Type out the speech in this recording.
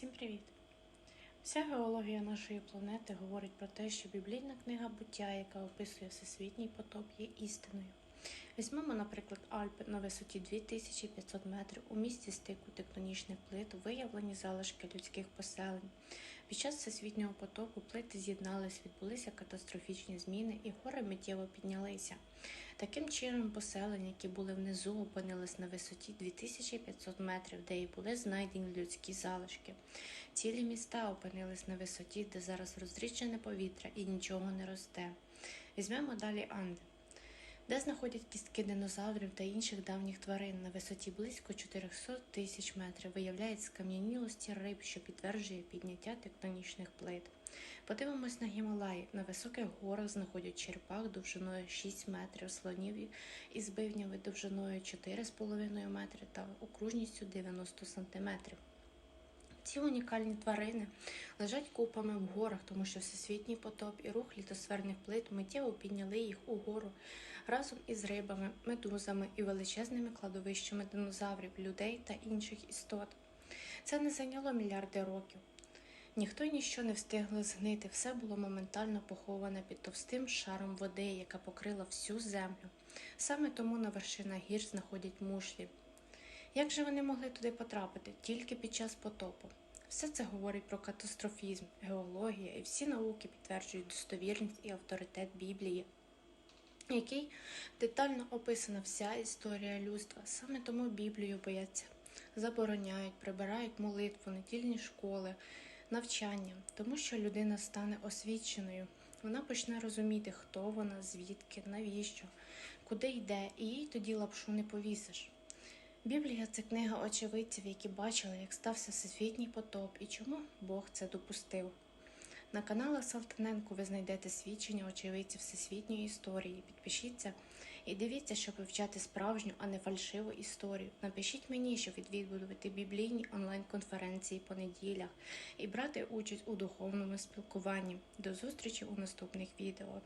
Всім привіт! Вся геологія нашої планети говорить про те, що біблійна книга буття, яка описує всесвітній потоп, є істиною. Візьмемо, наприклад, Альпи на висоті 2500 метрів у місці стику тектонічних плит виявлені залишки людських поселень. Під час всесвітнього потопу плити з'єднались, відбулися катастрофічні зміни, і гори миттєво піднялися. Таким чином, поселення, які були внизу, опинились на висоті 2500 метрів, де і були знайдені людські залишки. Цілі міста опинились на висоті, де зараз розрічене повітря і нічого не росте. Візьмемо далі Анди, де знаходять кістки динозаврів та інших давніх тварин на висоті близько 400 тисяч метрів. Виявляють скам'янілості риб, що підтверджує підняття тектонічних плит. Подивимось на Гімалаї. На високих горах знаходять черепах довжиною 6 метрів, слонів із бивнями довжиною 4,5 метри та окружністю 90 сантиметрів. Ці унікальні тварини лежать купами в горах, тому що всесвітній потоп і рух літосферних плит миттєво підняли їх угору разом із рибами, медузами і величезними кладовищами динозаврів, людей та інших істот. Це не зайняло мільярди років. Ніхто й ніщо не встигло згнити, все було моментально поховане під товстим шаром води, яка покрила всю землю. Саме тому на вершинах гір знаходять мушлі. Як же вони могли туди потрапити тільки під час потопу? Все це говорить про катастрофізм, геологія і всі науки підтверджують достовірність і авторитет Біблії, в якій детально описана вся історія людства. Саме тому Біблію бояться, забороняють, прибирають молитву, недільні школи, навчання, тому що людина стане освіченою. Вона почне розуміти, хто вона, звідки, навіщо, куди йде, і їй тоді лапшу не повісиш. Біблія це книга очевидців, які бачили, як стався всесвітній потоп і чому Бог це допустив. На каналах Салтаненко ви знайдете свідчення очевидців всесвітньої історії. Підпишіться і дивіться, щоб вивчати справжню, а не фальшиву історію. Напишіть мені, щоб відвідувати біблійні онлайн-конференції по неділях і брати участь у духовному спілкуванні. До зустрічі у наступних відео.